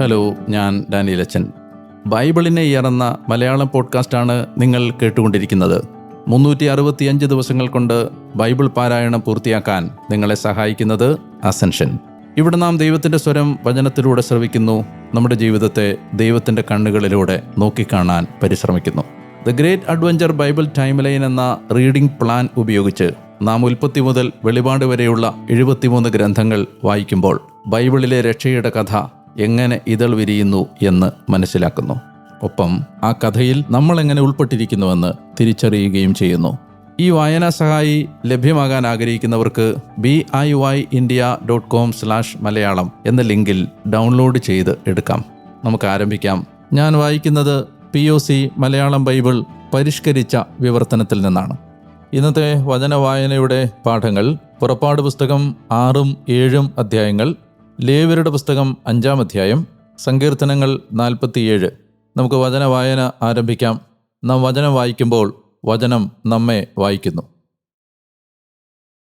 Hello ഞാൻ ഡാനിയലച്ചൻ ബൈബിളിനെ ഇയറുന്ന മലയാളം പോഡ്കാസ്റ്റാണ് നിങ്ങൾ കേട്ടുകൊണ്ടിരിക്കുന്നത്. മുന്നൂറ്റി അറുപത്തിയഞ്ച് ദിവസങ്ങൾ കൊണ്ട് ബൈബിൾ പാരായണം പൂർത്തിയാക്കാൻ നിങ്ങളെ സഹായിക്കുന്നത് അസെൻഷൻ. ഇവിടെ നാം ദൈവത്തിന്റെ സ്വരം വചനത്തിലൂടെ ശ്രവിക്കുന്നു. നമ്മുടെ ജീവിതത്തെ ദൈവത്തിന്റെ കണ്ണുകളിലൂടെ നോക്കിക്കാണാൻ പരിശ്രമിക്കുന്നു. The great adventure Bible time line എന്ന റീഡിംഗ് പ്ലാൻ ഉപയോഗിച്ച് നാം ഉൽപ്പത്തി മുതൽ വെളിപാട് വരെയുള്ള എഴുപത്തിമൂന്ന് ഗ്രന്ഥങ്ങൾ വായിക്കുമ്പോൾ ബൈബിളിലെ രക്ഷയുടെ കഥ എങ്ങനെ ഇതൾ വിരിയുന്നു എന്ന് മനസ്സിലാക്കുന്നു. ഒപ്പം ആ കഥയിൽ നമ്മൾ എങ്ങനെ ഉൾപ്പെട്ടിരിക്കുന്നുവെന്ന് തിരിച്ചറിയുകയും ചെയ്യുന്നു. ഈ വായനാ സഹായി ലഭ്യമാകാൻ ആഗ്രഹിക്കുന്നവർക്ക് B I Y India dot com slash Malayalam എന്ന ലിങ്കിൽ ഡൗൺലോഡ് ചെയ്ത് എടുക്കാം. നമുക്ക് ആരംഭിക്കാം. ഞാൻ വായിക്കുന്നത് P O C Malayalam Bible പരിഷ്കരിച്ച വിവർത്തനത്തിൽ നിന്നാണ്. ഇന്നത്തെ വചന വായനയുടെ പാഠങ്ങൾ പുറപ്പാട് പുസ്തകം ആറും ഏഴും അധ്യായങ്ങൾ ലേവരുടെ പുസ്തകം അഞ്ചാം അധ്യായം സങ്കീർത്തനങ്ങൾ നാൽപ്പത്തിയേഴ്. നമുക്ക് വചന വായന ആരംഭിക്കാം. നാം വചനം വായിക്കുമ്പോൾ വചനം നമ്മെ വായിക്കുന്നു.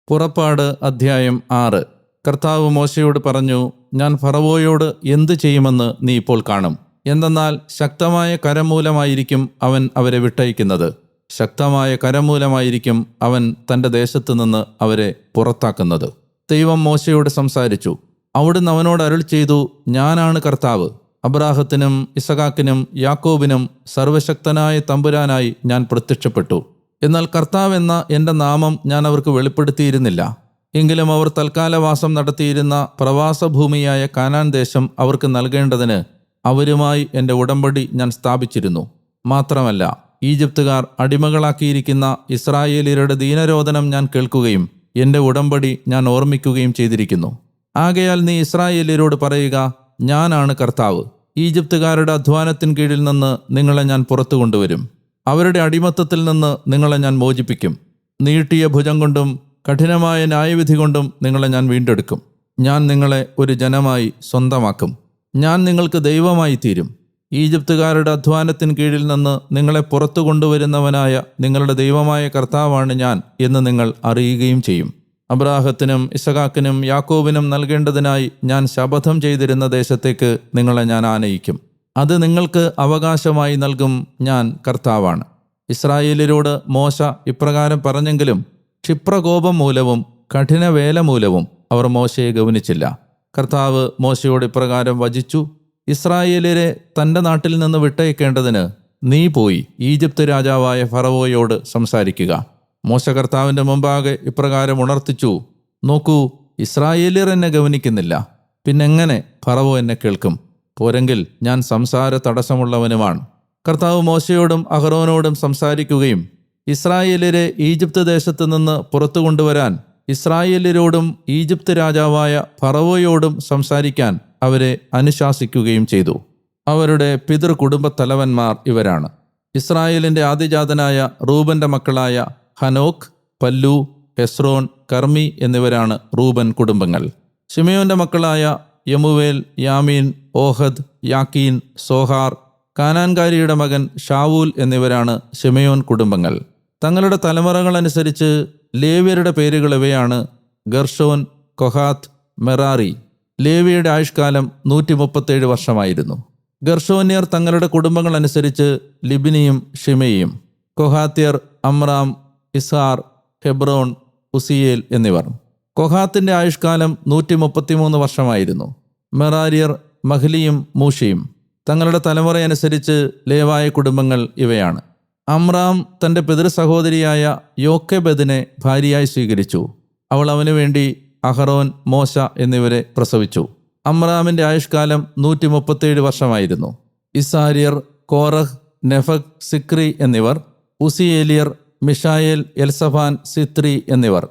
പുറപ്പാട് അധ്യായം ആറ്. കർത്താവ് മോശയോട് പറഞ്ഞു ഞാൻ ഫറവോയോട് എന്തു ചെയ്യുമെന്ന് നീ ഇപ്പോൾ കാണും. എന്തെന്നാൽ ശക്തമായ കരമൂലമായിരിക്കും അവൻ അവരെ വിട്ടയക്കുന്നത്. ശക്തമായ കരമൂലമായിരിക്കും അവൻ തന്റെ ദേശത്തു നിന്ന് അവരെ പുറത്താക്കുന്നത്. ദൈവം മോശയോട് സംസാരിച്ചു അവിടുന്ന് അവനോട് അരുൾ ചെയ്തു ഞാനാണ് കർത്താവ്. അബ്രാഹത്തിനും ഇസഹാക്കിനും യാക്കോബിനും സർവശക്തനായ തമ്പുരാനായി ഞാൻ പ്രത്യക്ഷപ്പെട്ടു. എന്നാൽ കർത്താവ് എന്ന എന്റെ നാമം ഞാൻ അവർക്ക് വെളിപ്പെടുത്തിയിരുന്നില്ല. എങ്കിലും അവർ തൽക്കാലവാസം നടത്തിയിരുന്ന പ്രവാസഭൂമിയായ കാനാൻ ദേശം അവർക്ക് നൽകേണ്ടതിന് അവരുമായി എന്റെ ഉടമ്പടി ഞാൻ സ്ഥാപിച്ചിരുന്നു. മാത്രമല്ല ഈജിപ്തുകാർ അടിമകളാക്കിയിരിക്കുന്ന ഇസ്രായേലിയരുടെ ദീനരോധനം ഞാൻ കേൾക്കുകയും എന്റെ ഉടമ്പടി ഞാൻ ഓർമ്മിക്കുകയും ചെയ്തിരിക്കുന്നു. ആകയാൽ നീ ഇസ്രായേലിയരോട് പറയുക ഞാനാണ് കർത്താവ്. ഈജിപ്തുകാരുടെ അധ്വാനത്തിൻ കീഴിൽ നിന്ന് നിങ്ങളെ ഞാൻ പുറത്തു കൊണ്ടുവരും. അവരുടെ അടിമത്തത്തിൽ നിന്ന് നിങ്ങളെ ഞാൻ മോചിപ്പിക്കും. നീട്ടിയ ഭുജം കൊണ്ടും കഠിനമായ ന്യായവിധി കൊണ്ടും നിങ്ങളെ ഞാൻ വീണ്ടെടുക്കും. ഞാൻ നിങ്ങളെ ഒരു ജനമായി സ്വന്തമാക്കും. ഞാൻ നിങ്ങൾക്ക് ദൈവമായി തീരും. ഈജിപ്തുകാരുടെ അധ്വാനത്തിൻ കീഴിൽ നിന്ന് നിങ്ങളെ പുറത്തു കൊണ്ടുവരുന്നവനായ നിങ്ങളുടെ ദൈവമായ കർത്താവാണ് ഞാൻ എന്ന് നിങ്ങൾ അറിയുകയും ചെയ്യും. അബ്രാഹത്തിനും ഇസഹാക്കിനും യാക്കോബിനും നൽകേണ്ടതിനായി ഞാൻ ശപഥം ചെയ്തിരുന്ന ദേശത്തേക്ക് നിങ്ങളെ ഞാൻ ആനയിക്കും. അത് നിങ്ങൾക്ക് അവകാശമായി നൽകും ഞാൻ കർത്താവാണ്. ഇസ്രായേലിനോട് മോശ ഇപ്രകാരം പറഞ്ഞെങ്കിലും ക്ഷിപ്രകോപം മൂലവും കഠിനവേല മൂലവും അവർ മോശയെ ഗവനിച്ചില്ല കർത്താവ് മോശയോട് ഇപ്രകാരം വചിച്ചു ഇസ്രായേലിനെ തന്റെ നാട്ടിൽ നിന്ന് വിട്ടയക്കേണ്ടതിന് നീ പോയി ഈജിപ്ത് രാജാവായ ഫറവോയോട് സംസാരിക്കുക. മോശ കർത്താവിന്റെ മുമ്പാകെ ഇപ്രകാരം ഉണർത്തിച്ചു നോക്കൂ ഇസ്രായേലിയർ എന്നെ ഗവനിക്കുന്നില്ല. പിന്നെങ്ങനെ ഫറവോ എന്നെ കേൾക്കും? പോരെങ്കിൽ ഞാൻ സംസാര തടസ്സമുള്ളവനുമാണ്. കർത്താവ് മോശയോടും അഹറോനോടും സംസാരിക്കുകയും ഇസ്രായേലിയരെ ഈജിപ്ത് ദേശത്ത് നിന്ന് പുറത്തു കൊണ്ടുവരാൻ ഇസ്രായേലിയരോടും ഈജിപ്ത് രാജാവായ ഫറവോയോടും സംസാരിക്കാൻ അവരെ അനുശാസിക്കുകയും ചെയ്തു. അവരുടെ പിതൃ കുടുംബ തലവന്മാർ ഇവരാണ്. ഇസ്രായേലിന്റെ ആദിജാതനായ റൂബന്റെ മക്കളായ ഹനോക്ക് പല്ലു ഹെസ്രോൺ കർമ്മി എന്നിവരാണ് റൂബൻ കുടുംബങ്ങൾ. ഷിമയോന്റെ മക്കളായ യമുവേൽ യാമീൻ ഓഹദ് യാക്കീൻ സോഹാർ കാനാൻകാരിയുടെ മകൻ ഷാവൂൽ എന്നിവരാണ് ഷിമയോൻ കുടുംബങ്ങൾ. തങ്ങളുടെ തലമുറകളനുസരിച്ച് ലേവ്യരുടെ പേരുകൾ ഇവയാണ് ഗർഷോൻ കൊഹാത്ത് മെറാറി. ലേവിയുടെ ആയുഷ്കാലം നൂറ്റി മുപ്പത്തേഴ് വർഷമായിരുന്നു. ഗർഷോന്യർ തങ്ങളുടെ കുടുംബങ്ങൾ അനുസരിച്ച് ലിബിനിയും ഷിമയും കൊഹാത്യർ അമ്രാം ഇസാർ ഹെബ്രോൺ ഉസിയേൽ എന്നിവർ. കൊഹാത്തിന്റെ ആയുഷ്കാലം നൂറ്റി മുപ്പത്തിമൂന്ന് വർഷമായിരുന്നു. മെറാരിയർ മഹ്ലിയും മൂഷിയും തങ്ങളുടെ തലമുറയനുസരിച്ച് ലേവായ കുടുംബങ്ങൾ ഇവയാണ്. അമ്രാം തന്റെ പിതൃ സഹോദരിയായ യോക്കെബദിനെ ഭാര്യയായി സ്വീകരിച്ചു. അവൾ അവനു വേണ്ടി അഹറോൻ മോശ എന്നിവരെ പ്രസവിച്ചു. അമ്രാമിന്റെ ആയുഷ്കാലം നൂറ്റി മുപ്പത്തേഴ് വർഷമായിരുന്നു. ഇസാരിയർ കോറഹ് നെഫക് സിക്രി എന്നിവർ ഉസിയേലിയർ മിഷായേൽ എൽസഫാൻ സിത്രി എന്നിവർ.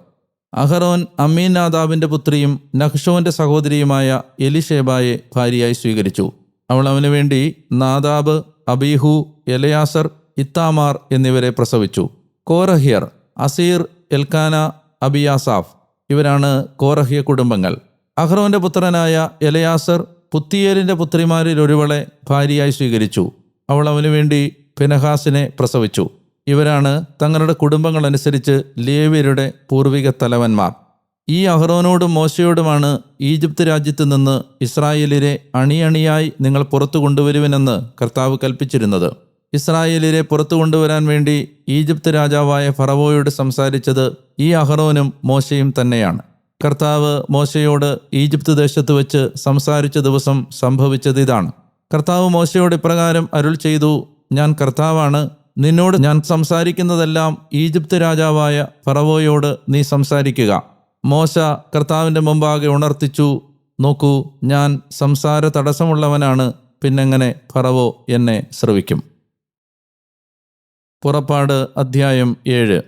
അഹറോൻ അമീനാദാബിന്റെ പുത്രിയും നഹ്ഷോന്റെ സഹോദരിയുമായ എലിഷേബായെ ഭാര്യയായി സ്വീകരിച്ചു. അവൾ അവന് വേണ്ടി നാദാബ് അബീഹു എലയാസർ ഇത്താമാർ എന്നിവരെ പ്രസവിച്ചു. കോറഹിയർ അസീർ എൽക്കാന അബിയാസാഫ് ഇവരാണ് കോറഹിയ കുടുംബങ്ങൾ. അഹ്റോന്റെ പുത്രനായ എലയാസർ പുത്തിയേലിന്റെ പുത്രിമാരിൽ ഒരുവളെ ഭാര്യയായി സ്വീകരിച്ചു. അവൾ അവനു വേണ്ടി ഫിനഹാസിനെ പ്രസവിച്ചു. ഇവരാണ് തങ്ങളുടെ കുടുംബങ്ങൾ അനുസരിച്ച് ലേവ്യരുടെ പൂർവിക തലവന്മാർ. ഈ അഹ്റോനോടും മോശയോടുമാണ് ഈജിപ്ത് രാജ്യത്ത് നിന്ന് ഇസ്രായേലിരെ അണിയണിയായി നിങ്ങൾ പുറത്തു കൊണ്ടുവരുവനെന്ന് കർത്താവ് കൽപ്പിച്ചിരുന്നത്. ഇസ്രായേലിരെ പുറത്തു കൊണ്ടുവരാൻ വേണ്ടി ഈജിപ്ത് രാജാവായ ഫറവോയോട് സംസാരിച്ചത് ഈ അഹ്റോനും മോശയും തന്നെയാണ്. കർത്താവ് മോശയോട് ഈജിപ്ത് ദേശത്ത് വെച്ച് സംസാരിച്ച ദിവസം സംഭവിച്ചത് ഇതാണ്. കർത്താവ് മോശയോട് ഇപ്രകാരം അരുൾ ചെയ്തു ഞാൻ കർത്താവാണ് നിന്നോട് ഞാൻ സംസാരിക്കുന്നതെല്ലാം ഈജിപ്ത് രാജാവായ ഫറവോയോട് നീ സംസാരിക്കുക. മോശ കർത്താവിന്റെ മുമ്പാകെ ഉണർത്തിച്ചു നോക്കൂ ഞാൻ സംസാര തടസ്സമുള്ളവനാണ് പിന്നെങ്ങനെ ഫറവോ എന്നെ ശ്രവിക്കും. പുറപ്പാട് അധ്യായം ഏഴ്.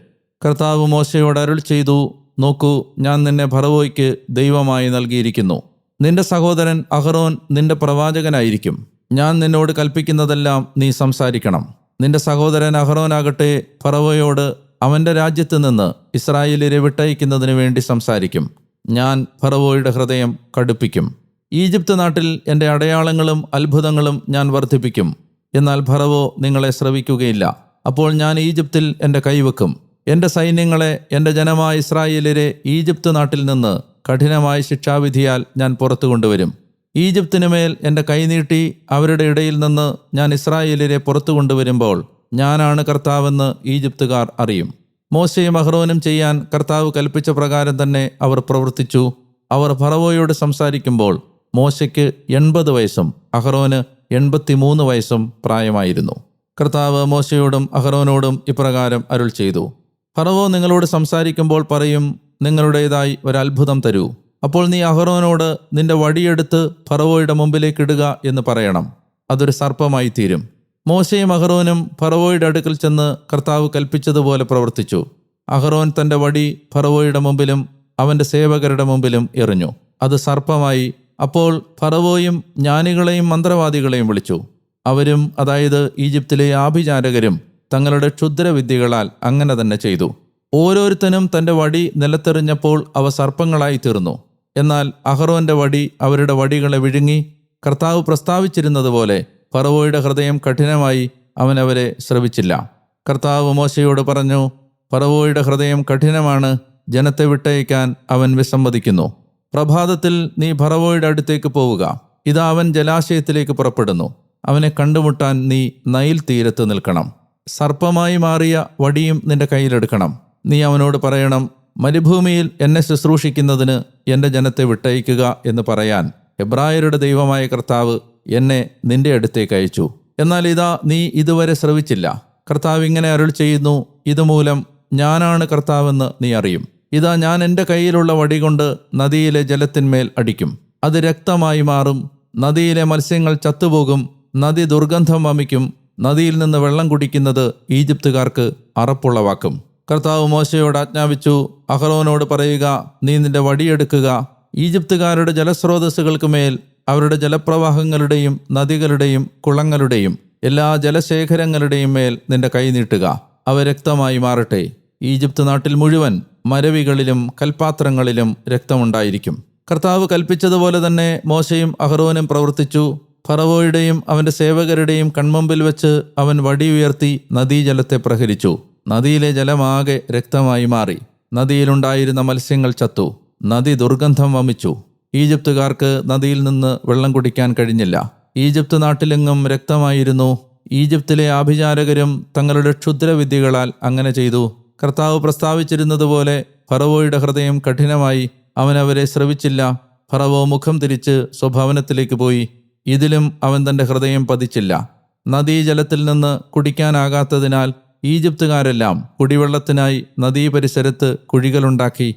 കർത്താവ് മോശയോട് അരുൾ ചെയ്തു നോക്കൂ ഞാൻ നിന്നെ ഫറവോയ്ക്ക് ദൈവമായി നൽകിയിരിക്കുന്നു. നിന്റെ സഹോദരൻ അഹറോൻ നിന്റെ പ്രവാചകനായിരിക്കും. ഞാൻ നിന്നോട് കൽപ്പിക്കുന്നതെല്ലാം നീ സംസാരിക്കണം. നിന്റെ സഹോദരൻ അഹ്റോനാകട്ടെ ഫറവയോട് അവന്റെ രാജ്യത്ത് നിന്ന് ഇസ്രായേലിനെ വിട്ടയക്കുന്നതിന് വേണ്ടി സംസാരിക്കും. ഞാൻ ഫറവോയുടെ ഹൃദയം കടുപ്പിക്കും. ഈജിപ്ത് നാട്ടിൽ എന്റെ അടയാളങ്ങളും അത്ഭുതങ്ങളും ഞാൻ വർദ്ധിപ്പിക്കും. എന്നാൽ ഫറവോ നിങ്ങളെ ശ്രവിക്കുകയില്ല അപ്പോൾ ഞാൻ ഈജിപ്തിൽ എന്റെ കൈവെക്കും. എന്റെ സൈന്യങ്ങളെ എന്റെ ജനമായ ഇസ്രായേലിരെ ഈജിപ്ത് നാട്ടിൽ നിന്ന് കഠിനമായ ശിക്ഷാവിധിയാൽ ഞാൻ പുറത്തു കൊണ്ടുവരും ഈജിപ്തിന് മേൽ എന്റെ കൈനീട്ടി അവരുടെ ഇടയിൽ നിന്ന് ഞാൻ ഇസ്രായേലിനെ പുറത്തു കൊണ്ടുവരുമ്പോൾ ഞാനാണ് കർത്താവെന്ന് ഈജിപ്തുകാർ അറിയും. മോശയും അഹ്റോനും ചെയ്യാൻ കർത്താവ് കൽപ്പിച്ച പ്രകാരം തന്നെ അവർ പ്രവർത്തിച്ചു. അവർ ഫറവോയോട് സംസാരിക്കുമ്പോൾ മോശയ്ക്ക് എൺപത് വയസ്സും അഹ്റോന് എൺപത്തിമൂന്ന് വയസ്സും പ്രായമായിരുന്നു. കർത്താവ് മോശയോടും അഹ്റോനോടും ഇപ്രകാരം അരുൾ ചെയ്തു. ഫറവോ നിങ്ങളോട് സംസാരിക്കുമ്പോൾ പറയും നിങ്ങളുടേതായി ഒരത്ഭുതം തരൂ. അപ്പോൾ നീ അഹ്റോനോട് നിന്റെ വടിയെടുത്ത് ഫറവോയുടെ മുമ്പിലേക്ക് ഇടുക എന്ന് പറയണം. അതൊരു സർപ്പമായി തീരും. മോശയും അഹ്റോനും ഫറവോയുടെ അടുക്കൽ ചെന്ന് കർത്താവ് കൽപ്പിച്ചതുപോലെ പ്രവർത്തിച്ചു. അഹ്റോൻ തന്റെ വടി ഫറവോയുടെ മുമ്പിലും അവന്റെ സേവകരുടെ മുമ്പിലും എറിഞ്ഞു. അത് സർപ്പമായി അപ്പോൾ ഫറവോയും ജ്ഞാനികളെയും മന്ത്രവാദികളെയും വിളിച്ചു. അവരും അതായത് ഈജിപ്തിലെ ആഭിചാരകരും തങ്ങളുടെ ക്ഷുദ്രവിദ്യകളാൽ അങ്ങനെ തന്നെ ചെയ്തു. ഓരോരുത്തനും തന്റെ വടി നിലത്തെറിഞ്ഞപ്പോൾ അവ സർപ്പങ്ങളായി തീർന്നു. എന്നാൽ അഹറോന്റെ വടി അവരുടെ വടികളെ വിഴുങ്ങി കർത്താവ് പ്രസ്താവിച്ചിരുന്നതുപോലെ ഫറവോയുടെ ഹൃദയം കഠിനമായി അവൻ അവരെ ശ്രവിച്ചില്ല കർത്താവ് മോശയോട് പറഞ്ഞു ഫറവോയുടെ ഹൃദയം കഠിനമാണ് ജനത്തെ വിട്ടയക്കാൻ അവൻ വിസമ്മതിക്കുന്നു. പ്രഭാതത്തിൽ നീ ഫറവോയുടെ അടുത്തേക്ക് പോവുക. ഇതാ അവൻ ജലാശയത്തിലേക്ക് പുറപ്പെടുന്നു. അവനെ കണ്ടുമുട്ടാൻ നീ നയിൽ തീരത്ത് നിൽക്കണം. സർപ്പമായി മാറിയ വടിയും നിന്റെ കയ്യിലെടുക്കണം. നീ അവനോട് പറയണം മരുഭൂമിയിൽ എന്നെ ശുശ്രൂഷിക്കുന്നതിന് എന്റെ ജനത്തെ വിട്ടയക്കുക എന്ന് പറയാൻ എബ്രായരുടെ ദൈവമായ കർത്താവ് എന്നെ നിന്റെ അടുത്തേക്ക് അയച്ചു. എന്നാൽ ഇതാ നീ ഇതുവരെ ശ്രവിച്ചില്ല. കർത്താവ് ഇങ്ങനെ അരുൾ ചെയ്യുന്നു ഇതുമൂലം ഞാനാണ് കർത്താവെന്ന് നീ അറിയും. ഇതാ ഞാൻ എന്റെ കയ്യിലുള്ള വടി കൊണ്ട് നദിയിലെ ജലത്തിന്മേൽ അടിക്കും. അത് രക്തമായി മാറും നദിയിലെ മത്സ്യങ്ങൾ ചത്തുപോകും നദി ദുർഗന്ധം വമിക്കും നദിയിൽ നിന്ന് വെള്ളം കുടിക്കുന്നത് ഈജിപ്തുകാർക്ക് അറപ്പുളവാക്കും. കർത്താവ് മോശയോട് ആജ്ഞാപിച്ചു അഹ്റോനോട് പറയുക നീ നിന്റെ വടിയെടുക്കുക ഈജിപ്തുകാരുടെ ജലസ്രോതസ്സുകൾക്ക് മേൽ അവരുടെ ജലപ്രവാഹങ്ങളുടെയും നദികളുടെയും കുളങ്ങളുടെയും എല്ലാ ജലശേഖരങ്ങളുടെയും മേൽ നിന്റെ കൈ നീട്ടുക. അവ രക്തമായി മാറട്ടെ. ഈജിപ്ത് നാട്ടിൽ മുഴുവൻ മരവികളിലും കൽപാത്രങ്ങളിലും രക്തമുണ്ടായിരിക്കും. കർത്താവ് കൽപ്പിച്ചതുപോലെ തന്നെ മോശയും അഹ്റോനും പ്രവർത്തിച്ചു. ഫറവോയുടെയും അവന്റെ സേവകരുടെയും കൺമുമ്പിൽ വെച്ച് അവൻ വടി ഉയർത്തി നദീജലത്തെ പ്രഹരിച്ചു. നദിയിലെ ജലമാകെ രക്തമായി മാറി. നദിയിലുണ്ടായിരുന്ന മത്സ്യങ്ങൾ ചത്തു. നദി ദുർഗന്ധം വമിച്ചു. ഈജിപ്തുകാർക്ക് നദിയിൽ നിന്ന് വെള്ളം കുടിക്കാൻ കഴിഞ്ഞില്ല. ഈജിപ്ത് നാട്ടിലെങ്ങും രക്തമായിരുന്നു. ഈജിപ്തിലെ ആഭിചാരകരും തങ്ങളുടെ ക്ഷുദ്രവിദ്യകളാൽ അങ്ങനെ ചെയ്തു. കർത്താവ് പ്രസ്താവിച്ചിരുന്നതുപോലെ ഫറവോയുടെ ഹൃദയം കഠിനമായി. അവൻ അവരെ ശ്രവിച്ചില്ല ഫറവോ മുഖം തിരിച്ച് സ്വഭവനത്തിലേക്ക് പോയി. ഇതിലും അവൻ തന്റെ ഹൃദയം പതിച്ചില്ല. നദീജലത്തിൽ നിന്ന് കുടിക്കാനാകാത്തതിനാൽ ഈജിപ്തുകാരെല്ലാം കുടിവെള്ളത്തിനായി നദീ പരിസരത്ത് കുഴികളുണ്ടാക്കി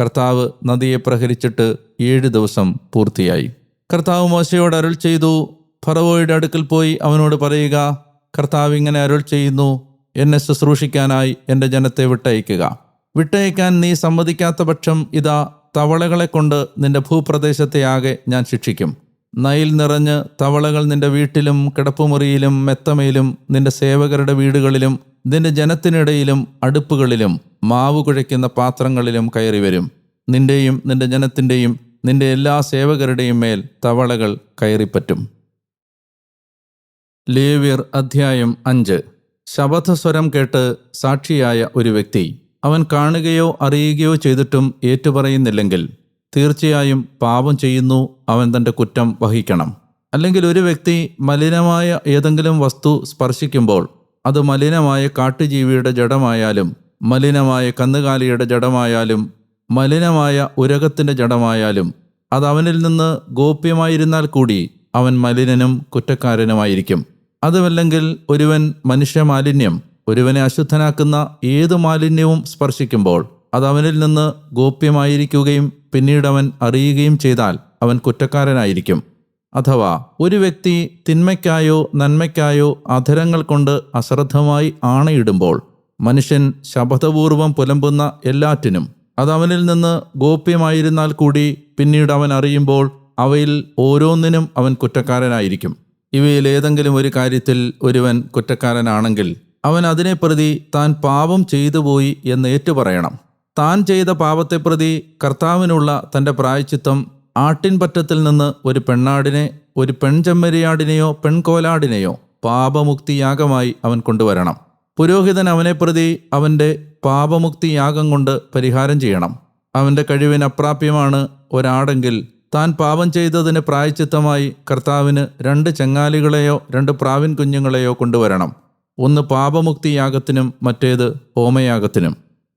കർത്താവ് നദിയെ പ്രഹരിച്ചിട്ട് ഏഴ് ദിവസം പൂർത്തിയായി. കർത്താവ് മോശയോട് അരുൾ ചെയ്തു ഫറവോയുടെ അടുക്കൽ പോയി അവനോട് പറയുക കർത്താവ് ഇങ്ങനെ അരുൾ ചെയ്യുന്നു എന്നെ ശുശ്രൂഷിക്കാനായി എന്റെ ജനത്തെ വിട്ടയക്കുക. വിട്ടയക്കാൻ നീ സമ്മതിക്കാത്ത പക്ഷം ഇതാ തവളകളെ കൊണ്ട് നിന്റെ ഭൂപ്രദേശത്തെ ആകെ ഞാൻ ശിക്ഷിക്കും. നയിൽ നിറഞ്ഞ് തവളകൾ നിന്റെ വീട്ടിലും കിടപ്പുമുറിയിലും മെത്തമയിലും നിന്റെ സേവകരുടെ വീടുകളിലും നിന്റെ ജനത്തിനിടയിലും അടുപ്പുകളിലും മാവ് കുഴയ്ക്കുന്ന പാത്രങ്ങളിലും കയറി വരും. നിന്റെയും നിന്റെ ജനത്തിന്റെയും നിന്റെ എല്ലാ സേവകരുടെയും മേൽ തവളകൾ കയറിപ്പറ്റും. ലേവ്യർ അധ്യായം അഞ്ച്. ശബദസ്വരം കേട്ട് സാക്ഷിയായ ഒരു വ്യക്തി അവൻ കാണുകയോ അറിയുകയോ ചെയ്തിട്ടും ഏറ്റുപറയുന്നില്ലെങ്കിൽ തീർച്ചയായും പാപം ചെയ്യുന്നു അവൻ തന്റെ കുറ്റം വഹിക്കണം. അല്ലെങ്കിൽ ഒരു വ്യക്തി മലിനമായ ഏതെങ്കിലും വസ്തു സ്പർശിക്കുമ്പോൾ അത് മലിനമായ കാട്ടുജീവിയുടെ ജഡമായാലും മലിനമായ കന്നുകാലിയുടെ ജഡമായാലും മലിനമായ ഉരകത്തിന്റെ ജഡമായാലും അത് അവനിൽ നിന്ന് ഗോപ്യമായിരുന്നാൽ കൂടി അവൻ മലിനനും കുറ്റക്കാരനുമായിരിക്കും. അതുമല്ലെങ്കിൽ ഒരുവൻ മനുഷ്യ മാലിന്യം ഒരുവനെ അശുദ്ധനാക്കുന്ന ഏത് മാലിന്യവും സ്പർശിക്കുമ്പോൾ അത് അവനിൽ നിന്ന് ഗോപ്യമായിരിക്കുകയും പിന്നീട് അവൻ അറിയുകയും ചെയ്താൽ അവൻ കുറ്റക്കാരനായിരിക്കും. അഥവാ ഒരു വ്യക്തി തിന്മയ്ക്കായോ നന്മയ്ക്കായോ അധരങ്ങൾ കൊണ്ട് അശ്രദ്ധമായി ആണയിടുമ്പോൾ മനുഷ്യൻ ശപഥപൂർവം പുലമ്പുന്ന എല്ലാറ്റിനും അത് അവനിൽ നിന്ന് ഗോപ്യമായിരുന്നാൽ കൂടി പിന്നീട് അവൻ അറിയുമ്പോൾ അവയിൽ ഓരോന്നിനും അവൻ കുറ്റക്കാരനായിരിക്കും. ഇവയിൽ ഏതെങ്കിലും ഒരു കാര്യത്തിൽ ഒരുവൻ കുറ്റക്കാരനാണെങ്കിൽ അവൻ അതിനെ പ്രതി താൻ പാപം ചെയ്തു പോയി എന്ന് ഏറ്റുപറയണം. താൻ ചെയ്ത പാപത്തെ പ്രതി കർത്താവിനുള്ള തന്റെ പ്രായച്ചിത്തം ആട്ടിൻപറ്റത്തിൽ നിന്ന് ഒരു പെണ്ണാടിനെ ഒരു പെൺചെമ്മരിയാടിനെയോ പെൺകോലാടിനെയോ പാപമുക്തിയാഗമായി അവൻ കൊണ്ടുവരണം. പുരോഹിതൻ അവനെ പ്രതി അവന്റെ പാപമുക്തിയാഗം കൊണ്ട് പരിഹാരം ചെയ്യണം. അവന്റെ കഴിവിന് അപ്രാപ്യമാണ് ഒരാടെങ്കിൽ താൻ പാപം ചെയ്തതിന് പ്രായച്ചിത്തമായി കർത്താവിന് രണ്ട് ചെങ്ങാലികളെയോ രണ്ട് പ്രാവിൻ കുഞ്ഞുങ്ങളെയോ കൊണ്ടുവരണം. ഒന്ന് പാപമുക്തിയാഗത്തിനും മറ്റേത് ഹോമയാഗത്തിനും.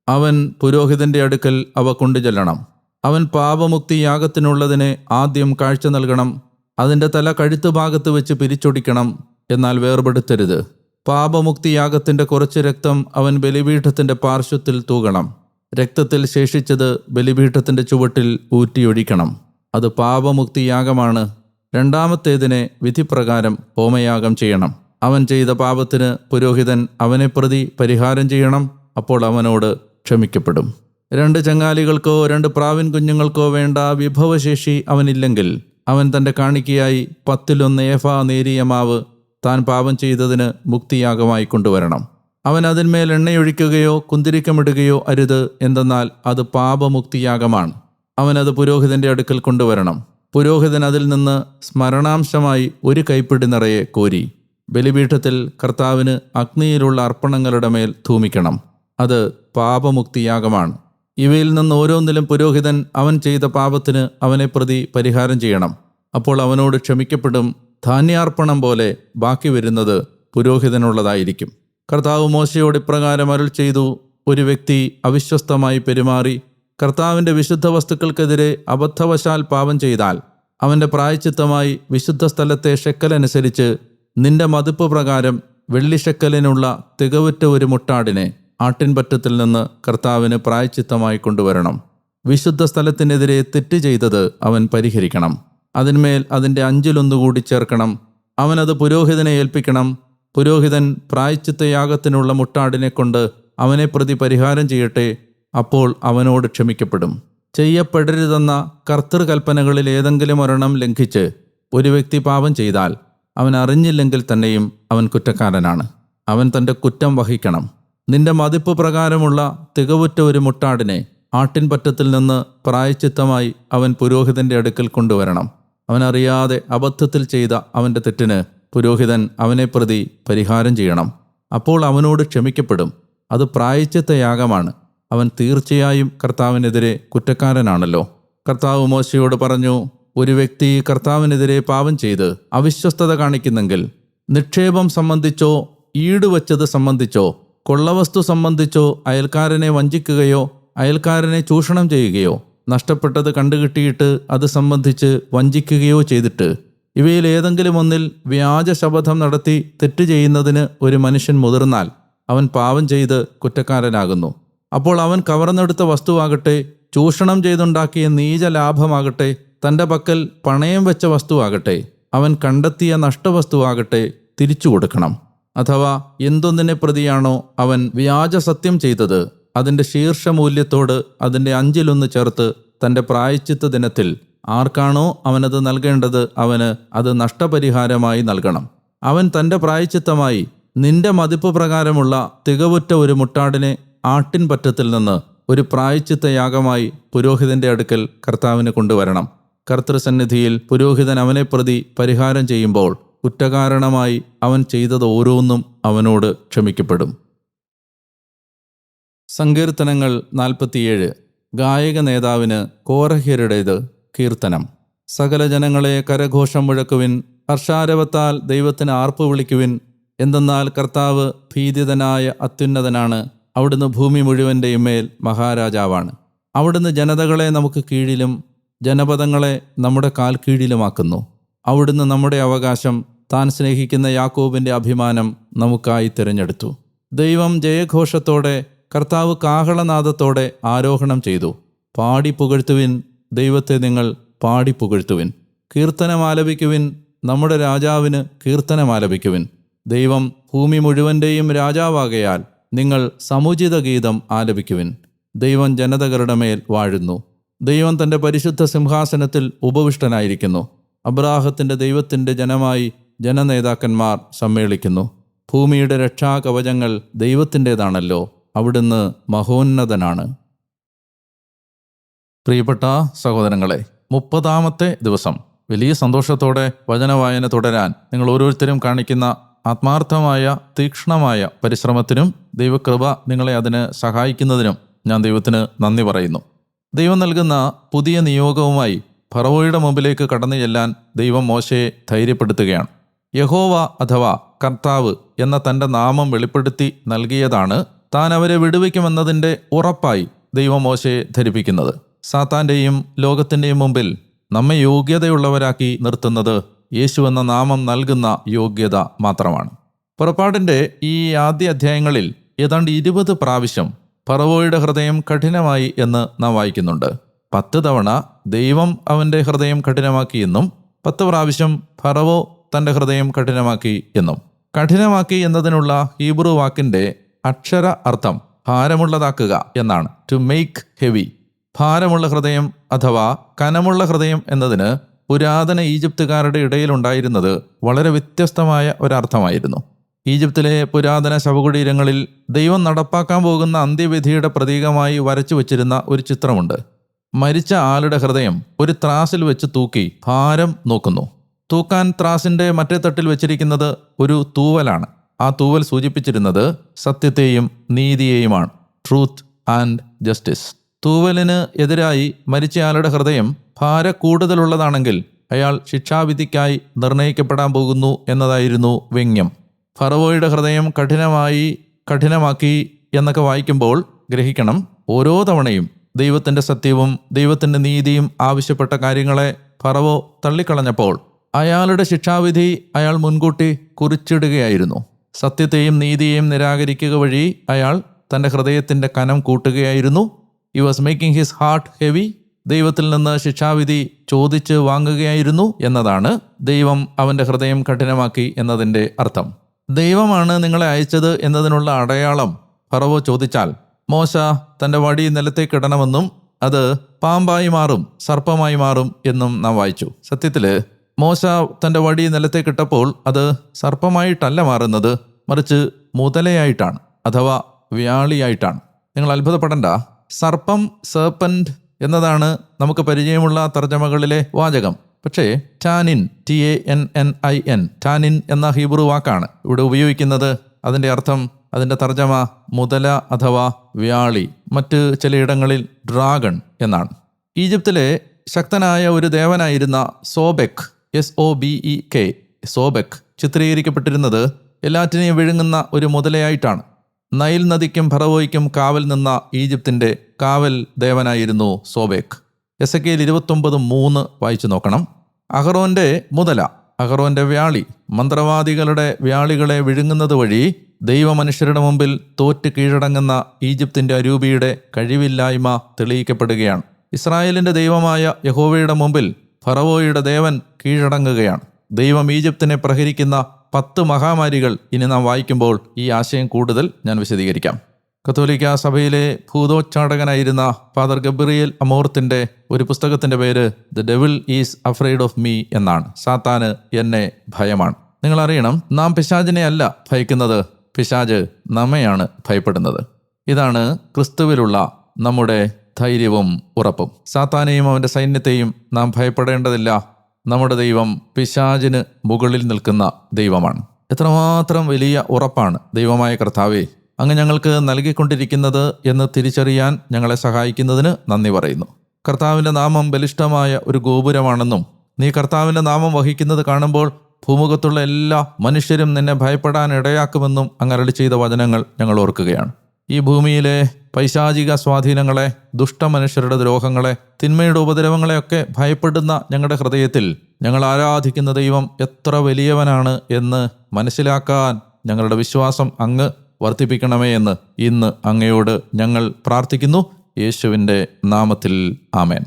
അവൻ പുരോഹിതന്റെ അടുക്കൽ അവ കൊണ്ടുചെല്ലണം. അവൻ പാപമുക്തി യാഗത്തിനുള്ളതിനെ ആദ്യം കാഴ്ച നൽകണം അതിന്റെ തല കഴുത്ത് ഭാഗത്ത് വെച്ച് പിരിച്ചൊടിക്കണം എന്നാൽ വേർപെടുത്തരുത്. പാപമുക്തി യാഗത്തിന്റെ കുറച്ച് രക്തം അവൻ ബലിപീഠത്തിന്റെ പാർശ്വത്തിൽ തൂകണം. രക്തത്തിൽ ശേഷിച്ചത് ബലിപീഠത്തിന്റെ ചുവട്ടിൽ ഊറ്റിയൊഴിക്കണം. അത് പാപമുക്തി യാഗമാണ്. രണ്ടാമത്തേതിനെ വിധിപ്രകാരം ഹോമയാഗം ചെയ്യണം. അവൻ ചെയ്ത പാപത്തിന് പുരോഹിതൻ അവനെ പ്രതി പരിഹാരം ചെയ്യണം അപ്പോൾ അവനോട് ക്ഷമിക്കപ്പെടും. രണ്ട് ചങ്ങാലികൾക്കോ രണ്ട് പ്രാവിൻ കുഞ്ഞുങ്ങൾക്കോ വേണ്ട വിഭവശേഷി അവനില്ലെങ്കിൽ അവൻ തന്റെ കാണിക്കയായി പത്തിലൊന്ന് ഏഫ നേരിയ മാവ് താൻ പാപം ചെയ്തതിന് മുക്തിയാഗമായി കൊണ്ടുവരണം. അവൻ അതിന്മേൽ എണ്ണയൊഴിക്കുകയോ കുന്തിരിക്കമിടുകയോ അരുത് എന്തെന്നാൽ അത് പാപമുക്തിയാഗമാണ്. അവനത് പുരോഹിതന്റെ അടുക്കൽ കൊണ്ടുവരണം. പുരോഹിതൻ അതിൽ നിന്ന് സ്മരണാംശമായി ഒരു കൈപ്പിടി നിറയെ കോരി ബലിപീഠത്തിൽ കർത്താവിന് അഗ്നിയിലുള്ള അർപ്പണങ്ങളുടെ മേൽ ധൂമിക്കണം അത് പാപമുക്തിയാഗമാണ്. ഇവയിൽ നിന്ന് ഓരോന്നിലും പുരോഹിതൻ അവൻ ചെയ്ത പാപത്തിന് അവനെ പ്രതി പരിഹാരം ചെയ്യണം. അപ്പോൾ അവനോട് ക്ഷമിക്കപ്പെടും ധാന്യാർപ്പണം പോലെ ബാക്കി വരുന്നത് പുരോഹിതനുള്ളതായിരിക്കും. കർത്താവ് മോശയോട് ഇപ്രകാരം അരുൾ ചെയ്തു ഒരു വ്യക്തി അവിശ്വസ്തമായി പെരുമാറി കർത്താവിന്റെ വിശുദ്ധ വസ്തുക്കൾക്കെതിരെ അബദ്ധവശാൽ പാപം ചെയ്താൽ അവന്റെ പ്രായച്ചിത്തമായി വിശുദ്ധ സ്ഥലത്തെ ഷെക്കലനുസരിച്ച് നിന്റെ മതിപ്പ് പ്രകാരം വെള്ളിഷെക്കലിനുള്ള തികവുറ്റ ഒരു മുട്ടാടിനെ ആട്ടിൻപറ്റത്തിൽ നിന്ന് കർത്താവിന് പ്രായച്ചിത്തമായി കൊണ്ടുവരണം. വിശുദ്ധ സ്ഥലത്തിനെതിരെ തെറ്റ് ചെയ്തത് അവൻ പരിഹരിക്കണം. അതിന്മേൽ അതിന്റെ അഞ്ചിലൊന്നുകൂടി ചേർക്കണം. അവനത് പുരോഹിതനെ ഏൽപ്പിക്കണം. പുരോഹിതൻ പ്രായച്ചിത്തയാഗത്തിനുള്ള മുട്ടാടിനെ കൊണ്ട് അവനെ പ്രതി പരിഹാരം ചെയ്യട്ടെ. അപ്പോൾ അവനോട് ക്ഷമിക്കപ്പെടും. ചെയ്യപ്പെടരുതെന്ന കർത്തൃകൽപ്പനകളിൽ ഏതെങ്കിലും ഒരെണ്ണം ലംഘിച്ച് ഒരു വ്യക്തി പാപം ചെയ്താൽ അവൻ അറിഞ്ഞില്ലെങ്കിൽ തന്നെയും അവൻ കുറ്റക്കാരനാണ്. അവൻ തന്റെ കുറ്റം വഹിക്കണം. നിന്റെ മതിപ്പ് പ്രകാരമുള്ള തികവുറ്റ ഒരു മുട്ടാടിനെ ആട്ടിൻപറ്റത്തിൽ നിന്ന് പ്രായച്ചിത്തമായി അവൻ പുരോഹിതന്റെ അടുക്കൽ കൊണ്ടുവരണം. അവനറിയാതെ അബദ്ധത്തിൽ ചെയ്ത അവന്റെ തെറ്റിന് പുരോഹിതൻ അവനെ പ്രതി പരിഹാരം ചെയ്യണം. അപ്പോൾ അവനോട് ക്ഷമിക്കപ്പെടും. അത് പ്രായച്ചിത്ത യാഗമാണ്. അവൻ തീർച്ചയായും കർത്താവിനെതിരെ കുറ്റക്കാരനാണല്ലോ. കർത്താവ് മോശയോട് പറഞ്ഞു ഒരു വ്യക്തി കർത്താവിനെതിരെ പാപം ചെയ്ത് അവിശ്വസ്തത കാണിക്കുന്നെങ്കിൽ നിക്ഷേപം സംബന്ധിച്ചോ ഈടുവച്ചത് സംബന്ധിച്ചോ കൊള്ളവസ്തു സംബന്ധിച്ചോ അയൽക്കാരനെ വഞ്ചിക്കുകയോ അയൽക്കാരനെ ചൂഷണം ചെയ്യുകയോ നഷ്ടപ്പെട്ടത് കണ്ടുകിട്ടിയിട്ട് അത് സംബന്ധിച്ച് വഞ്ചിക്കുകയോ ചെയ്തിട്ട്. ഇവയിൽ ഏതെങ്കിലും ഒന്നിൽ വ്യാജ ശപഥം നടത്തി തെറ്റ് ചെയ്യുന്നതിന് ഒരു മനുഷ്യൻ മുതിർന്നാൽ അവൻ പാവം ചെയ്ത് കുറ്റക്കാരനാകുന്നു. അപ്പോൾ അവൻ കവർന്നെടുത്ത വസ്തുവാകട്ടെ ചൂഷണം ചെയ്തുണ്ടാക്കിയ നീച ലാഭമാകട്ടെ തന്റെ പക്കൽ പണയം വെച്ച വസ്തുവാകട്ടെ അവൻ കണ്ടെത്തിയ നഷ്ടവസ്തുവാകട്ടെ തിരിച്ചു കൊടുക്കണം. അഥവാ എന്തൊന്നിനെ പ്രതിയാണോ അവൻ വ്യാജ സത്യം ചെയ്തത് അതിന്റെ ശീർഷമൂല്യത്തോട് അതിന്റെ അഞ്ചിലൊന്ന് ചേർത്ത് തന്റെ പ്രായച്ചിത്ത ദിനത്തിൽ ആർക്കാണോ അവനത് നൽകേണ്ടത് അവന് അത് നഷ്ടപരിഹാരമായി നൽകണം. അവൻ തന്റെ പ്രായച്ചിത്തമായി നിന്റെ മതിപ്പ് പ്രകാരമുള്ള തികവുറ്റ ഒരു മുട്ടാടിനെ ആട്ടിൻ പറ്റത്തിൽ നിന്ന് ഒരു പ്രായച്ചിത്ത യാഗമായി പുരോഹിതന്റെ അടുക്കൽ കർത്താവിന് കൊണ്ടുവരണം. കർത്തൃസന്നിധിയിൽ പുരോഹിതൻ അവനെ പ്രതി പരിഹാരം ചെയ്യുമ്പോൾ കുറ്റകാരണമായി അവൻ ചെയ്തത് ഓരോന്നും അവനോട് ക്ഷമിക്കപ്പെടും. സങ്കീർത്തനങ്ങൾ നാൽപ്പത്തിയേഴ്. ഗായക നേതാവിന് കോരഹ്യരുടേത് കീർത്തനം. സകല ജനങ്ങളെ കരഘോഷം മുഴക്കുവിൻ ഹർഷാരവത്താൽ ദൈവത്തിന് ആർപ്പ് വിളിക്കുവിൻ എന്തെന്നാൽ കർത്താവ് ഭീതിതനായ അത്യുന്നതനാണ് അവിടുന്ന് ഭൂമി മുഴുവന്റെയും മേൽ മഹാരാജാവാണ്. അവിടുന്ന് ജനതകളെ നമുക്ക് കീഴിലും ജനപദങ്ങളെ നമ്മുടെ കാൽ കീഴിലുമാക്കുന്നു അവിടുന്ന് നമ്മുടെ അവകാശം താൻ സ്നേഹിക്കുന്ന യാക്കോബിന്റെ അഭിമാനം നമുക്കായി തിരഞ്ഞെടുത്തു. ദൈവം ജയഘോഷത്തോടെ കർത്താവ് കാഹളനാദത്തോടെ ആരോഹണം ചെയ്തു. പാടി പുകഴ്ത്തുവിൻ ദൈവത്തെ നിങ്ങൾ പാടി പുകഴ്ത്തുവിൻ. കീർത്തനമാലപിക്കുവിൻ നമ്മുടെ രാജാവിന് കീർത്തനമാലപിക്കുവിൻ ദൈവം ഭൂമി മുഴുവന്റെയും രാജാവാകയാൽ നിങ്ങൾ സമുചിത ഗീതം ആലപിക്കുവിൻ. ദൈവം ജനതകളുടെ മേൽ വാഴുന്നു. ദൈവം തന്റെ പരിശുദ്ധ സിംഹാസനത്തിൽ ഉപവിഷ്ടനായിരിക്കുന്നു. അബ്രാഹത്തിന്റെ ദൈവത്തിന്റെ ജനമായി ജനനേതാക്കന്മാർ സമ്മേളിക്കുന്നു. ഭൂമിയുടെ രക്ഷാകവചങ്ങൾ ദൈവത്തിന്റേതാണല്ലോ അവിടുന്ന് മഹോന്നതനാണ്. പ്രിയപ്പെട്ട സഹോദരങ്ങളെ മുപ്പതാമത്തെ ദിവസം. വലിയ സന്തോഷത്തോടെ വചനവായന തുടരാൻ നിങ്ങൾ ഓരോരുത്തരും കാണിക്കുന്ന ആത്മാർത്ഥമായ തീക്ഷ്ണമായ പരിശ്രമത്തിനും ദൈവകൃപ നിങ്ങളെ അതിന് സഹായിക്കുന്നതിനും ഞാൻ ദൈവത്തിന് നന്ദി പറയുന്നു. ദൈവം നൽകുന്ന പുതിയ നിയോഗവുമായി ഫറവോയുടെ മുമ്പിലേക്ക് കടന്നു ചെല്ലാൻ ദൈവം മോശയെ ധൈര്യപ്പെടുത്തുകയാണ്. യഹോവ അഥവാ കർത്താവ് എന്ന തന്റെ നാമം വെളിപ്പെടുത്തി നൽകിയതാണ് താൻ അവരെ വിടുവിക്കുമെന്നതിന്റെ ഉറപ്പായി ദൈവമോശയെ ധരിപ്പിക്കുന്നത്. സാത്താന്റെയും ലോകത്തിന്റെയും മുമ്പിൽ നമ്മെ യോഗ്യതയുള്ളവരാക്കി നിർത്തുന്നത് യേശു എന്ന നാമം നൽകുന്ന യോഗ്യത മാത്രമാണ്. പുറപ്പാടിന്റെ ഈ ആദ്യ അധ്യായങ്ങളിൽ ഏതാണ്ട് ഇരുപത് പ്രാവശ്യം പറവോയുടെ ഹൃദയം കഠിനമായി എന്ന് നാം വായിക്കുന്നുണ്ട്. പത്ത് തവണ ദൈവം അവന്റെ ഹൃദയം കഠിനമാക്കിയെന്നും പത്ത് പ്രാവശ്യം ഫറവോ തന്റെ ഹൃദയം കഠിനമാക്കി എന്നും. കഠിനമാക്കി എന്നതിനുള്ള ഹീബ്രു വാക്കിന്റെ അക്ഷര അർത്ഥം ഭാരമുള്ളതാക്കുക എന്നാണ്. ടു മെയ്ക്ക് ഹെവി ഭാരമുള്ള ഹൃദയം അഥവാ കനമുള്ള ഹൃദയം എന്നതിന് പുരാതന ഈജിപ്തുകാരുടെ ഇടയിലുണ്ടായിരുന്നത് വളരെ വ്യത്യസ്തമായ ഒരർത്ഥമായിരുന്നു. ഈജിപ്തിലെ പുരാതന ശവകുടീരങ്ങളിൽ ദൈവം നടപ്പാക്കാൻ പോകുന്ന അന്ത്യവിധിയുടെ പ്രതീകമായി വരച്ചു വച്ചിരുന്ന ഒരു ചിത്രമുണ്ട്. മരിച്ച ആളുടെ ഹൃദയം ഒരു ത്രാസിൽ വെച്ച് തൂക്കി ഭാരം നോക്കുന്നു. തൂക്കാൻ ത്രാസിന്റെ മറ്റേ തട്ടിൽ വെച്ചിരിക്കുന്നത് ഒരു തൂവലാണ്. ആ തൂവൽ സൂചിപ്പിച്ചിരുന്നത് സത്യത്തെയും നീതിയെയുമാണ്. ട്രൂത്ത് ആൻഡ് ജസ്റ്റിസ് തൂവലിന് എതിരായി മരിച്ചയാളുടെ ഹൃദയം ഭാര കൂടുതലുള്ളതാണെങ്കിൽ അയാൾ ശിക്ഷാവിധിക്കായി നിർണയിക്കപ്പെടാൻ പോകുന്നു എന്നതായിരുന്നു വ്യംഗ്യം ഫറവോയുടെ ഹൃദയം കഠിനമായി കഠിനമാക്കി എന്നൊക്കെ വായിക്കുമ്പോൾ ഗ്രഹിക്കണം ഓരോ തവണയും ദൈവത്തിന്റെ സത്യവും ദൈവത്തിന്റെ നീതിയും ആവശ്യപ്പെട്ട കാര്യങ്ങളെ ഫറവോ തള്ളിക്കളഞ്ഞപ്പോൾ അയാളുടെ ശിക്ഷാവിധി അയാൾ മുൻകൂട്ടി കുറിച്ചിടുകയായിരുന്നു. സത്യത്തെയും നീതിയെയും നിരാകരിക്കുക വഴി അയാൾ തന്റെ ഹൃദയത്തിന്റെ കനം കൂട്ടുകയായിരുന്നു. He was making his heart heavy ദൈവത്തിൽ നിന്ന് ശിക്ഷാവിധി ചോദിച്ച് വാങ്ങുകയായിരുന്നു എന്നതാണ് ദൈവം അവന്റെ ഹൃദയം കഠിനമാക്കി എന്നതിന്റെ അർത്ഥം. ദൈവമാണ് നിങ്ങളെ അയച്ചത് എന്നതിനുള്ള അടയാളം ഫറവോ ചോദിച്ചാൽ മോശ തന്റെ വടി നിലത്തേക്ക് ഇടണമെന്നും അത് പാമ്പായി മാറും സർപ്പമായി മാറും എന്നും നാം വായിച്ചു. സത്യത്തിൽ മോശ തന്റെ വടി നിലത്തേക്കിട്ടപ്പോൾ അത് സർപ്പമായിട്ടല്ല മാറുന്നത് മറിച്ച് മുതലയായിട്ടാണ് അഥവാ വ്യാളിയായിട്ടാണ്. നിങ്ങൾ അത്ഭുതപ്പെടണ്ട. സർപ്പം സർപ്പന്റ് എന്നതാണ് നമുക്ക് പരിചയമുള്ള തർജമകളിലെ വാചകം. പക്ഷേ tannin T A N N I N tannin എന്ന ഹീബ്രു വാക്കാണ് ഇവിടെ ഉപയോഗിക്കുന്നത്. അതിന്റെ അർത്ഥം അതിന്റെ തർജമ മുതല അഥവാ വ്യാളി മറ്റ് ചിലയിടങ്ങളിൽ ഡ്രാഗൺ എന്നാണ്. ഈജിപ്തിലെ ശക്തനായ ഒരു ദേവനായിരുന്ന Sobek S O B E K Sobek ചിത്രീകരിക്കപ്പെട്ടിരുന്നത് എല്ലാറ്റിനെയും വിഴുങ്ങുന്ന ഒരു മുതലയായിട്ടാണ്. നൈൽ നദിക്കും ഫറവോയ്ക്കും കാവൽ നിന്ന ഈജിപ്തിന്റെ കാവൽ ദേവനായിരുന്നു സോബേക്ക് എസ് കെയിൽ ഇരുപത്തൊമ്പത് മൂന്ന് വായിച്ചു നോക്കണം. അഹറോന്റെ മുതല അഹറോന്റെ വ്യാളി മന്ത്രവാദികളുടെ വ്യാളികളെ വിഴുങ്ങുന്നത് വഴി ദൈവമനുഷ്യരുടെ മുമ്പിൽ തോറ്റ് കീഴടങ്ങുന്ന ഈജിപ്തിന്റെ അരൂപിയുടെ കഴിവില്ലായ്മ തെളിയിക്കപ്പെടുകയാണ്. ഇസ്രായേലിന്റെ ദൈവമായ യഹോവയുടെ മുമ്പിൽ ഫറവോയുടെ ദേവൻ കീഴടങ്ങുകയാണ്. ദൈവം ഈജിപ്തിനെ പ്രഹരിക്കുന്ന പത്ത് മഹാമാരികൾ ഇനി നാം വായിക്കുമ്പോൾ ഈ ആശയം കൂടുതൽ ഞാൻ വിശദീകരിക്കാം. കത്തോലിക്ക സഭയിലെ ഭൂതോച്ചാടകനായിരുന്ന ഫാദർ ഗബ്രിയേൽ അമോർത്തിന്റെ ഒരു പുസ്തകത്തിന്റെ പേര് the devil is afraid of me എന്നാണ്. സാത്താന് എന്നെ ഭയമാണ്. നിങ്ങൾ അറിയണം നാം പിശാജിനെ അല്ല ഭയക്കുന്നത് പിശാജ് നമ്മയാണ് ഭയപ്പെടുന്നത്. ഇതാണ് ക്രിസ്തുവിലുള്ള നമ്മുടെ ധൈര്യവും ഉറപ്പും. സാത്താനെയും അവന്റെ സൈന്യത്തെയും നാം ഭയപ്പെടേണ്ടതില്ല. നമ്മുടെ ദൈവം പിശാചിന് മുകളിൽ നിൽക്കുന്ന ദൈവമാണ്. എത്രമാത്രം വലിയ ഉറപ്പാണ് ദൈവമായ കർത്താവേ. അങ്ങ് ഞങ്ങൾക്ക് നൽകിക്കൊണ്ടിരിക്കുന്നത് എന്ന് തിരിച്ചറിയാൻ ഞങ്ങളെ സഹായിക്കുന്നതിന് നന്ദി പറയുന്നു. കർത്താവിന്റെ നാമം ബലിഷ്ഠമായ ഒരു ഗോപുരമാണെന്നും നീ കർത്താവിന്റെ നാമം വഹിക്കുന്നത് കാണുമ്പോൾ ഭൂമുഖത്തുള്ള എല്ലാ മനുഷ്യരും നിന്നെ ഭയപ്പെടാൻ ഇടയാക്കുമെന്നും അങ്ങരളി ചെയ്ത വചനങ്ങൾ ഞങ്ങൾ ഓർക്കുകയാണ്. ഈ ഭൂമിയിലെ പൈശാചിക സ്വാധീനങ്ങളെ ദുഷ്ടമനുഷ്യരുടെ ദ്രോഹങ്ങളെ തിന്മയുടെ ഉപദ്രവങ്ങളെയൊക്കെ ഭയപ്പെടുന്ന ഞങ്ങളുടെ ഹൃദയത്തിൽ ഞങ്ങൾ ആരാധിക്കുന്ന ദൈവം എത്ര വലിയവനാണ് എന്ന് മനസ്സിലാക്കാൻ ഞങ്ങളുടെ വിശ്വാസം അങ്ങ് വർദ്ധിപ്പിക്കണമേ എന്ന് ഇന്ന് അങ്ങയോട് ഞങ്ങൾ പ്രാർത്ഥിക്കുന്നു. യേശുവിന്റെ നാമത്തിൽ ആമേൻ.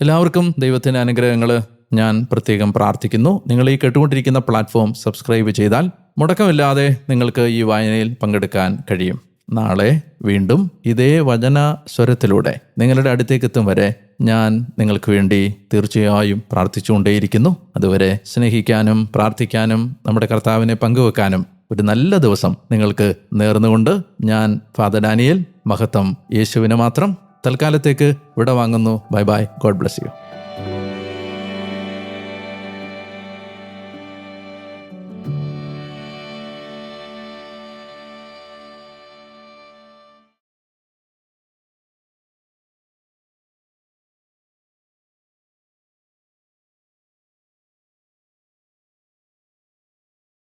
എല്ലാവർക്കും ദൈവത്തിന്റെ അനുഗ്രഹങ്ങൾ ഞാൻ പ്രത്യേകം പ്രാർത്ഥിക്കുന്നു. നിങ്ങൾ ഈ കേട്ടുകൊണ്ടിരിക്കുന്ന പ്ലാറ്റ്ഫോം സബ്സ്ക്രൈബ് ചെയ്താൽ മുടക്കമില്ലാതെ നിങ്ങൾക്ക് ഈ വായനയിൽ പങ്കെടുക്കാൻ കഴിയും. നാളെ വീണ്ടും ഇതേ വചന സ്വരത്തിലൂടെ നിങ്ങളുടെ അടുത്തേക്ക് എത്തും വരെ ഞാൻ നിങ്ങൾക്ക് വേണ്ടി തീർച്ചയായും പ്രാർത്ഥിച്ചുകൊണ്ടേയിരിക്കുന്നു. അതുവരെ സ്നേഹിക്കാനും പ്രാർത്ഥിക്കാനും നമ്മുടെ കർത്താവിനെ പങ്കുവെക്കാനും ഒരു നല്ല ദിവസം നിങ്ങൾക്ക് നേർന്നുകൊണ്ട് ഞാൻ ഫാദർ ഡാനിയൽ മഹത്വം യേശുവിനെ മാത്രം തൽക്കാലത്തേക്ക് വിട വാങ്ങുന്നു bye bye. God bless you.